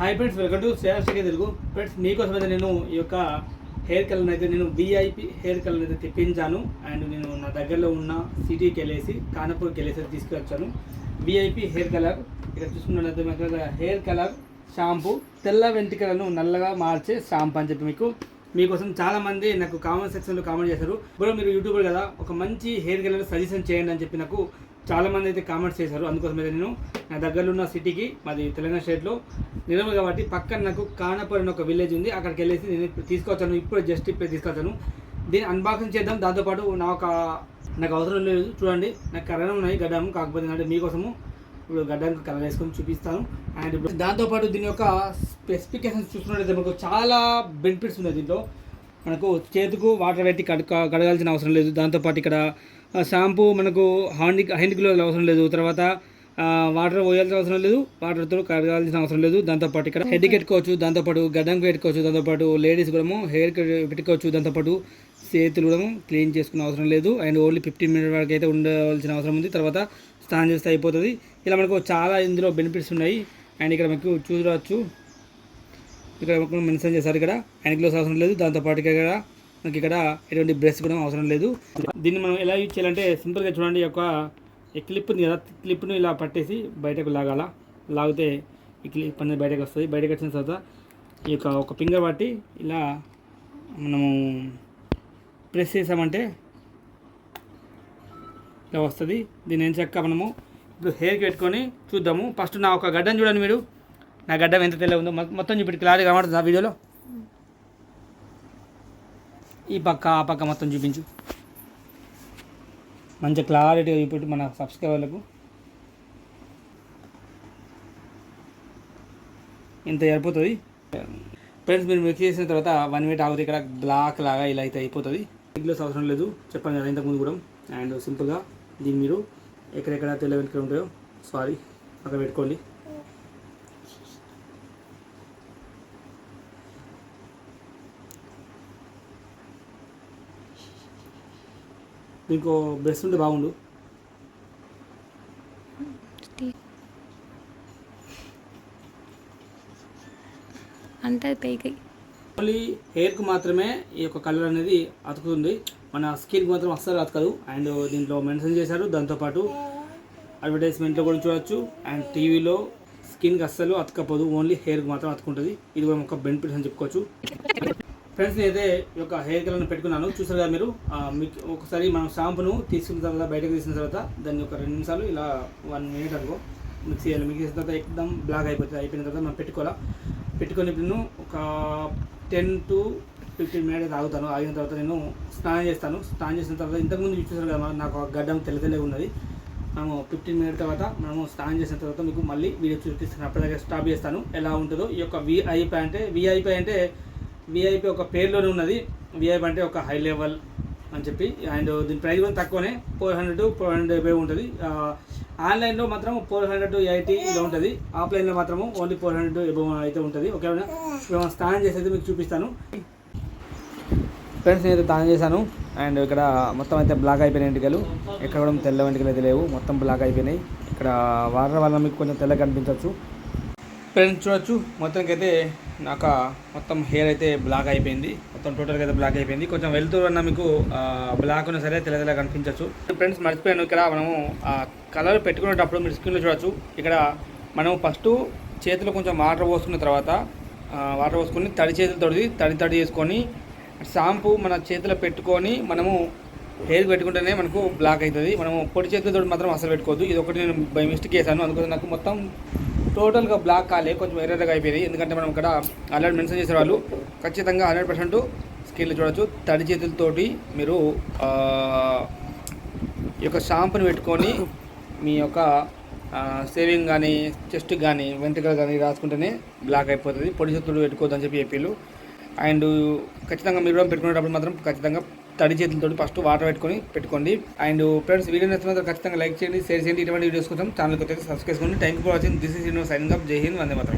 Hi friends welcome to Shreyasri Telugu friends మీకోసం అయితే నేను ఈ యొక్క హెయిర్ కలర్ అయితే నేను విఐపి హెయిర్ కలర్ అయితే తెప్పించాను. అండ్ నేను నా దగ్గరలో ఉన్న సిటీకి వెళ్ళేసి కానపూర్కి వెళ్ళేసి అయితే తీసుకొచ్చాను విఐపి హెయిర్ కలర్ ఇక్కడ చూసుకున్నట్లయితే మీకు హెయిర్ కలర్ షాంపూ తెల్ల వెంట్రుకలను నల్లగా మార్చే షాంపూ అని చెప్పి మీకు మీకోసం చాలామంది నాకు కామెంట్ సెక్షన్లో కామెంట్ చేశారు. ఇప్పుడు మీరు యూట్యూబర్ కదా ఒక మంచి హెయిర్ కలర్ సజెషన్ చేయండి అని చెప్పి నాకు చాలా మంది అయితే కామెంట్స్ చేశారు. అందుకోసం అయితే నేను నా దగ్గరలో ఉన్న సిటీకి మాది తెలంగాణ స్టేట్లో నిలవ కాబట్టి పక్కన నాకు కానపూర్ అని ఒక విలేజ్ ఉంది. అక్కడికి వెళ్ళేసి నేను తీసుకొచ్చాను. ఇప్పుడు జస్ట్ ఇప్పుడు తీసుకొచ్చాను. దీన్ని అన్బాక్సింగ్ చేద్దాం. దాంతోపాటు నా ఒక నాకు అవసరం లేదు. చూడండి నాకు కరణం ఉన్నాయి గడ్డం. కాకపోతే అంటే మీకోసము ఇప్పుడు గడ్డానికి కలర్ వేసుకొని చూపిస్తాను. అండ్ ఇప్పుడు దాంతోపాటు దీని యొక్క స్పెసిఫికేషన్స్ చూసుకున్నట్లయితే మనకు చాలా బెనిఫిట్స్ ఉన్నాయి దీంట్లో. మనకు చేతుకు వాటర్ పెట్టి కడక కడగాల్సిన అవసరం లేదు. దాంతోపాటు ఇక్కడ షాంపూ మనకు హ్యాండ్ హ్యాండ్ గ్లోవ్స్ అవసరం లేదు. తర్వాత వాటర్ పోయాల్సిన అవసరం లేదు. వాటర్తో కడగాల్సిన అవసరం లేదు. దాంతోపాటు ఇక్కడ హెడ్ పెట్టుకోవచ్చు దాంతోపాటు గడ్డంకి పెట్టుకోవచ్చు దాంతోపాటు లేడీస్ కూడా హెయిర్ పెట్టుకోవచ్చు దాంతోపాటు చేతులు కూడా క్లీన్ చేసుకునే అవసరం లేదు. అండ్ ఓన్లీ ఫిఫ్టీన్ మినిట్ వరకు అయితే ఉండవలసిన అవసరం ఉంది. తర్వాత స్నానం చేస్తే అయిపోతుంది. ఇలా మనకు చాలా ఇందులో బెనిఫిట్స్ ఉన్నాయి. అండ్ ఇక్కడ మీకు చూడవచ్చు. ఇక్కడ మెన్షన్ చేశారు ఇక్కడ. హ్యాండ్ గ్లోవ్స్ అవసరం లేదు. దాంతోపాటు ఇక్కడ మనకి ఇక్కడ ఎటువంటి బ్రష్ కూడా అవసరం లేదు. దీన్ని మనం ఎలా యూజ్ చేయాలంటే సింపుల్గా చూడండి ఒక ఈ క్లిప్ ఉంది కదా క్లిప్ను ఇలా పట్టేసి బయటకు లాగాల. లాగితే ఈ క్లిప్ అనేది బయటకు వస్తుంది. బయటకు వచ్చిన తర్వాత ఈ యొక్క ఒక ఫింగర్ పట్టి ఇలా మనము ప్రెస్ చేసామంటే ఇలా వస్తుంది. దీన్ని ఏం చక్క మనము? ఇప్పుడు హెయిర్కి పెట్టుకొని చూద్దాము. ఫస్ట్ నా ఒక గడ్డం చూడండి మీరు. నా గడ్డం ఎంత తెల్ల ఉందో. మొత్తం ఇప్పుడు క్లారిటీ కనబడుతుంది ఆ వీడియోలో? ఈ పక్క ఆ పక్క మొత్తం చూపించు. మంచి క్లారిటీగా చూపెట్టు మన సబ్స్క్రైబర్లకు ఇంత సరిపోతుంది. ఫ్రెండ్స్ మీరు మిక్స్ చేసిన తర్వాత వన్ మినిట్ ఆగుతుంది ఇక్కడ బ్లాక్ లాగా ఇలా అయితే అయిపోతుంది. గ్లాస్ అవసరం లేదు. చెప్పాను కదా ఇంతకుముందు కూడా. అండ్ సింపుల్గా దీన్ని మీరు ఎక్కడెక్కడ తెల్ల వెనుక ఉంటాయో సారీ అక్కడ పెట్టుకోండి. మీకు బ్రష్ ఉంటే బాగుండు. అంటే పైకి. ఓన్లీ హెయిర్కి మాత్రమే ఈ యొక్క కలర్ అనేది అతుకుతుంది. మన స్కిన్కి మాత్రం అస్సలు అతకదు. అండ్ దీంట్లో మెన్షన్ చేశారు. దాంతోపాటు అడ్వర్టైజ్మెంట్లో కూడా చూడొచ్చు. అండ్ టీవీలో స్కిన్కి అస్సలు అతకపోదు. ఓన్లీ హెయిర్కి మాత్రం అతుకుంటుంది. ఇది కూడా ఒక బెనిఫిట్స్ అని చెప్పుకోవచ్చు. ఫ్రెండ్స్ నేనైతే ఈ యొక్క హెయిర్ కలర్ని పెట్టుకున్నాను. చూసారు కదా మీరు? మీకు ఒకసారి మనం షాంపును తీసుకున్న తర్వాత బయటకు తీసిన తర్వాత దాన్ని ఒక రెండు నిమిషాలు ఇలా వన్ మినిట్ అనుకో మిక్స్ చేయాలి. మిక్స్ చేసిన తర్వాత ఎక్దమ్ బ్లాక్ అయిపోతుంది. అయిపోయిన తర్వాత మనం పెట్టుకోవాలా? పెట్టుకొని ఇప్పుడు నేను ఒక టెన్ టు ఫిఫ్టీన్ మినిట్స్ ఆగుతాను. ఆగిన తర్వాత నేను స్నానం చేస్తాను. స్నానం చేసిన తర్వాత ఇంతకుముందు చూసారు కదా నాకు ఒక గడ్డం తెల్ల తెల్లగా ఉన్నది. మనము ఫిఫ్టీన్ మినిట్ తర్వాత మనము స్నానం చేసిన తర్వాత మీకు మళ్ళీ వీడియో చూపిస్తాను. అప్పటిదాకా స్టాప్ చేస్తాను. ఎలా ఉంటుందో ఈ యొక్క విఐపి అంటే విఐపి అంటే విఐపి ఒక పేరులోనే ఉన్నది. విఐపి అంటే ఒక హై లెవెల్ అని చెప్పి. అండ్ దీని ప్రైస్ కూడా తక్కువనే. ఫోర్ హండ్రెడ్ ఫోర్ హండ్రెడ్ ఎబే ఉంటుంది. ఆన్లైన్లో మాత్రం ఫోర్ హండ్రెడ్ ఎయిటీ ఇలా ఉంటుంది. ఆఫ్లైన్లో మాత్రము ఓన్లీ ఫోర్ హండ్రెడ్ ఎబవ్ అయితే ఉంటుంది. ఒకవేళ మేము స్నానం చేసి అయితే మీకు చూపిస్తాను. ఫ్రెండ్స్ నేనైతే స్నానం చేశాను. అండ్ ఇక్కడ మొత్తం అయితే బ్లాక్ అయిపోయినాయి వెంట్రుకలు ఎక్కడ కూడా తెల్ల వెంట్రుకలు అయితే లేవు. మొత్తం బ్లాక్ అయిపోయినాయి. ఇక్కడ వాటర్ వల్ల మీకు కొంచెం తెల్లగా కనిపించవచ్చు ఫ్రెండ్స్ చూడొచ్చు. మొత్తానికి అయితే నాకు మొత్తం హెయిర్ అయితే బ్లాక్ అయిపోయింది. మొత్తం టోటల్గా అయితే బ్లాక్ అయిపోయింది. కొంచెం వెళ్తూ అన్న మీకు బ్లాక్ ఉన్నా సరే తెల్ల తెల్ల కనిపించవచ్చు ఫ్రెండ్స్ మర్చిపోయాను ఇక్కడ మనము కలర్ పెట్టుకునేటప్పుడు మీరు స్క్రీన్లో చూడొచ్చు. ఇక్కడ మనం ఫస్ట్ చేతిలో కొంచెం వాటర్ పోసుకున్న తర్వాత వాటర్ పోసుకొని తడి చేతులతోటి తడి తడి చేసుకొని షాంపూ మన చేతిలో పెట్టుకొని మనము హెయిర్ పెట్టుకుంటేనే మనకు బ్లాక్ అవుతుంది. మనము పొడి చేతులతో మాత్రం అసలు పెట్టుకోవద్దు. ఇది ఒకటి నేను బై మిస్టేక్ చేశాను. అందుకోసం నాకు మొత్తం టోటల్గా బ్లాక్ కాలే కొంచెం ఎర్రగా అయిపోయింది. ఎందుకంటే మనం ఇక్కడ ఆల్రెడీ మెన్షన్ చేసే వాళ్ళు ఖచ్చితంగా హండ్రెడ్ పర్సెంట్ స్కిన్లో చూడొచ్చు. తడి చేతులతోటి మీరు ఈ యొక్క షాంపుని పెట్టుకొని మీ యొక్క సేవింగ్ కానీ చెస్ట్ కానీ వెంట్రుకలు కానీ రాసుకుంటేనే బ్లాక్ అయిపోతుంది. పొడి చేతులు పెట్టుకోవద్దని చెప్పి చెప్పిళ్ళు. అండ్ ఖచ్చితంగా మీరు పెట్టుకునేటప్పుడు మాత్రం ఖచ్చితంగా తడి చేతులతో ఫస్ట్ వాటర్ పెట్టుకొని పెట్టుకోండి. అండ్ ఫ్రెండ్స్ వీడియో నచ్చినంత ఖచ్చితంగా లైక్ చేయండి షేర్ చేయండి. ఇటువంటి వీడియోస్ కోసం ఛానల్ వచ్చేసి సబ్స్క్రైబ్ చేసుకోండి. Thank you for watching this is you know sign up జై హింద్ వందే మాత్రం